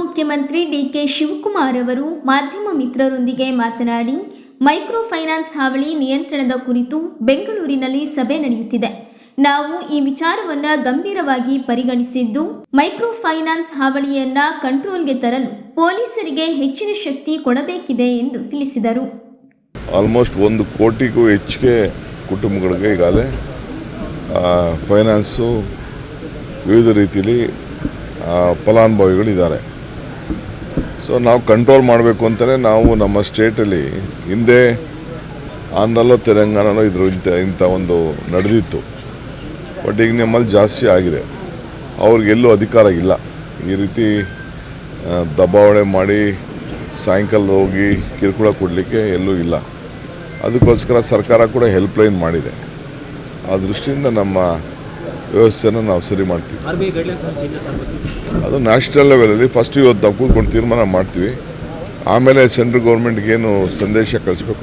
ಮುಖ್ಯಮಂತ್ರಿ ಡಿಕೆ ಶಿವಕುಮಾರ್ ಅವರು ಮಾಧ್ಯಮ ಮಿತ್ರರೊಂದಿಗೆ ಮಾತನಾಡಿ, ಮೈಕ್ರೋ ಫೈನಾನ್ಸ್ ಹಾವಳಿ ನಿಯಂತ್ರಣದ ಕುರಿತು ಬೆಂಗಳೂರಿನಲ್ಲಿ ಸಭೆ ನಡೆಯುತ್ತಿದೆ. ನಾವು ಈ ವಿಚಾರವನ್ನ ಗಂಭೀರವಾಗಿ ಪರಿಗಣಿಸಿದ್ದು, ಮೈಕ್ರೋ ಫೈನಾನ್ಸ್ ಹಾವಳಿಯನ್ನ ಕಂಟ್ರೋಲ್ಗೆ ತರಲು ಪೊಲೀಸರಿಗೆ ಹೆಚ್ಚಿನ ಶಕ್ತಿ ಕೊಡಬೇಕಿದೆ ಎಂದು ತಿಳಿಸಿದರು. ಆಲ್ಮೋಸ್ಟ್ ಒಂದು ಕೋಟಿಗೂ ಹೆಚ್ಚಿಗೆ ಕುಟುಂಬಗಳಿಗೆ ಈಗಾಗಲೇ ಫೈನಾನ್ಸು ವಿವಿಧ ರೀತಿಯಲ್ಲಿ ಫಲಾನುಭವಿಗಳಿದ್ದಾರೆ. ಸೊ ನಾವು ಕಂಟ್ರೋಲ್ ಮಾಡಬೇಕು ಅಂತಲೇ ನಾವು ನಮ್ಮ ಸ್ಟೇಟಲ್ಲಿ ಹಿಂದೆ ಆಂಧ್ರಲ್ಲೋ ತೆಲಂಗಾಣನೋ ಇದ್ರ ಇಂಥ ಇಂಥ ಒಂದು ನಡೆದಿತ್ತು. ಬಟ್ ಈಗ ನಮ್ಮಲ್ಲಿ ಜಾಸ್ತಿ ಆಗಿದೆ. ಅವ್ರಿಗೆಲ್ಲೂ ಅಧಿಕಾರ ಇಲ್ಲ. ಈ ರೀತಿ ದಬಾವಣೆ ಮಾಡಿ ಸಾಯಂಕಾಲ ಹೋಗಿ ಕಿರುಕುಳ ಕೊಡಲಿಕ್ಕೆ ಎಲ್ಲೂ ಇಲ್ಲ. ಅದಕ್ಕೋಸ್ಕರ ಸರ್ಕಾರ ಕೂಡ ಹೆಲ್ಪ್ಲೈನ್ ಮಾಡಿದೆ. ಆ ದೃಷ್ಟಿಯಿಂದ ನಮ್ಮ ವ್ಯವಸ್ಥೆನ ನಾವು ಸರಿ ಮಾಡ್ತೀವಿ. ಅದು ನ್ಯಾಷನಲ್ ಲೆವೆಲಲ್ಲಿ ಫಸ್ಟ್ ಇವತ್ತು ನಾವು ಕೂತ್ಕೊಂಡು ತೀರ್ಮಾನ ಮಾಡ್ತೀವಿ. ಆಮೇಲೆ ಸೆಂಟ್ರಲ್ ಗೌರ್ಮೆಂಟ್ಗೇನು ಸಂದೇಶ ಕಳಿಸ್ಬೇಕು